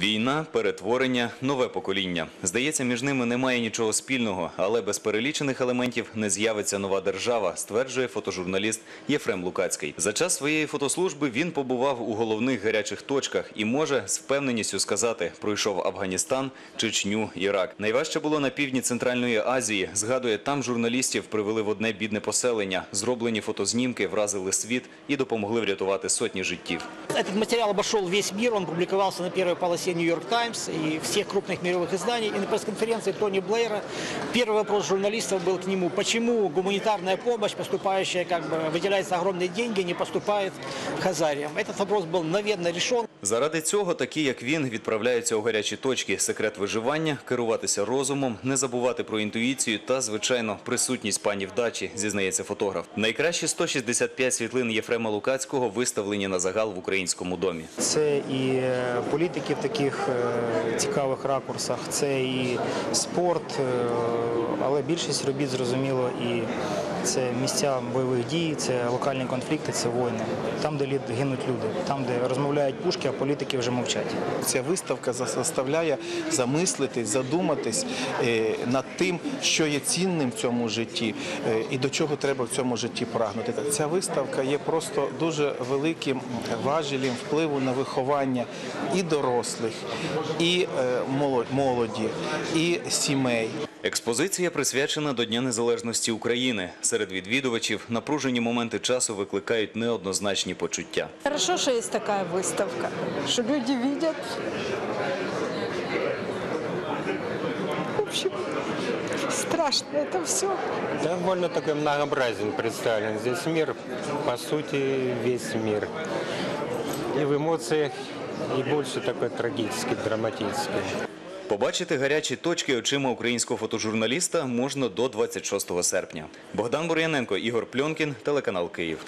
Війна, перетворення, нове покоління. Здається, між ними немає нічого спільного, але без перелічених елементів не з'явиться нова держава, стверджує фотожурналіст Єфрем Лукацький. За час своєї фотослужби він побував у головних гарячих точках і може з впевненістю сказати, пройшов Афганістан, Чечню, Ірак. Найважче було на півдні Центральної Азії. Згадує, там журналістів привели в одне бідне поселення. Зроблені фотознімки вразили світ і допомогли врятувати сотні життів. Этот материал обошел весь мир, он публиковался на первой полосе «Нью-Йорк Таймс» и всех крупных мировых изданий. И на пресс-конференции Тони Блэйра первый вопрос журналистов был к нему, почему гуманитарная помощь, поступающая, как бы выделяются огромные деньги, не поступает хазариям. Этот вопрос был мгновенно решен. Заради цього такі, як він, відправляються у гарячі точки. Секрет виживання – керуватися розумом, не забувати про інтуїцію та, звичайно, присутність пані вдачі, зізнається фотограф. Найкращі 165 світлин Єфрема Лукацького виставлені на загал в українському домі. Це і е, політики в таких е, цікавих ракурсах, це і спорт, е, але більшість робіт зрозуміло і це місця бойових дій, це локальні конфлікти, це воїни. Там, де гинуть люди, там, де розмовляють пушки, а політики вже мовчать. Ця виставка заставляє замислитись, задуматись е, над тим, що є цінним в цьому житті е, і до чого треба в цьому житті прагнути. Ця виставка є просто дуже великим важелем впливу на виховання і дорослих, і е, молоді, і сімей. Експозиція присвячена до Дня Незалежності України. Серед відвідувачів напружені моменти часу викликають неоднозначні почуття. Хорошо, что есть такая выставка, что люди видят. В общем, страшно это все. Довольно такой многообразен представлен здесь мир, по сути весь мир. И в эмоциях, и больше такой трагический, драматический. Побачити гарячі точки очима українського фотожурналіста можна до 26 серпня. Богдан Бур'яненко, Ігор Пльонкін, телеканал Київ.